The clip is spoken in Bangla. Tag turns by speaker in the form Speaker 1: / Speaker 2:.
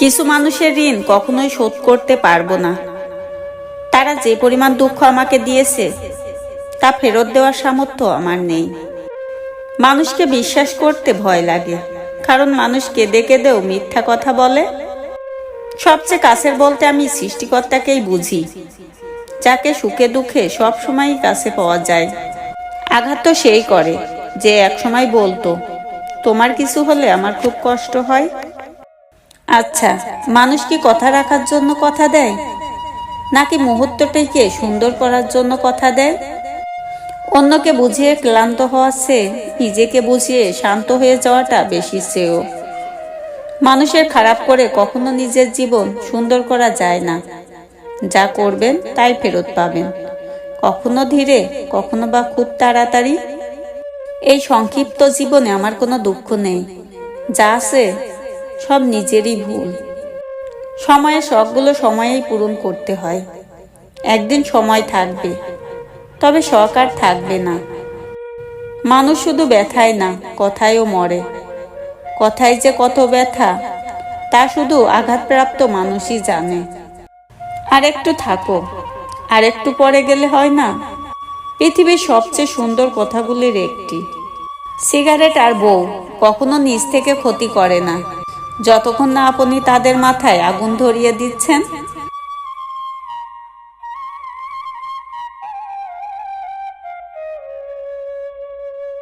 Speaker 1: কিছু মানুষের ঋণ কখনোই শোধ করতে পারব না। তারা যে পরিমাণ দুঃখ আমাকে দিয়েছে, তা ফেরত দেওয়ার সামর্থ্য আমার নেই। মানুষকে বিশ্বাস করতে ভয় লাগে, কারণ মানুষ কেঁদে কেঁদেও মিথ্যা কথা বলে। সবচেয়ে কাছের বলতে আমি সৃষ্টিকর্তাকেই বুঝি, যাকে সুখে দুঃখে সব সময়ই কাছে পাওয়া যায়। আঘাত তো সেই করে যে একসময় বলতো, তোমার কিছু হলে আমার খুব কষ্ট হয়। আচ্ছা মানুষ কি কথা রাখার জন্য কথা দেয়? নাকি মুহূর্তটাকে সুন্দর করার জন্য কথা দেয়? অন্যকে বুঝিয়ে ক্লান্ত হওয়ার চেয়ে নিজেকে বুঝিয়ে শান্ত হয়ে যাওয়াটা বেশি শ্রেয়। মানুষের খারাপ করে কখনো নিজের জীবন সুন্দর করা যায় না। যা করবেন তাই ফেরত পাবেন। কখনো ধীরে, কখনো বা খুব তাড়াতাড়ি। এই সংক্ষিপ্ত জীবনে আমার কোনো দুঃখ নেই। যা আছে সব নিজেরই ভুল। সময়ের শখগুলো সময়েই পূরণ করতে হয়। একদিন সময় থাকবে, তবে শখ আর থাকবে না। মানুষ শুধু ব্যথায় না, কথায়ও মরে। কথায় যে কত ব্যথা, তা শুধু আঘাতপ্রাপ্ত মানুষই জানে। আর একটু থাকো আর একটু পরে গেলে হয় না? পৃথিবীর সবচেয়ে সুন্দর কথাগুলির একটি, সিগারেট আর বউ কখনো নিজ থেকে ক্ষতি করে না। যতক্ষণ না আপনি তাদের মাথায় আগুন ধরিয়ে দিচ্ছেন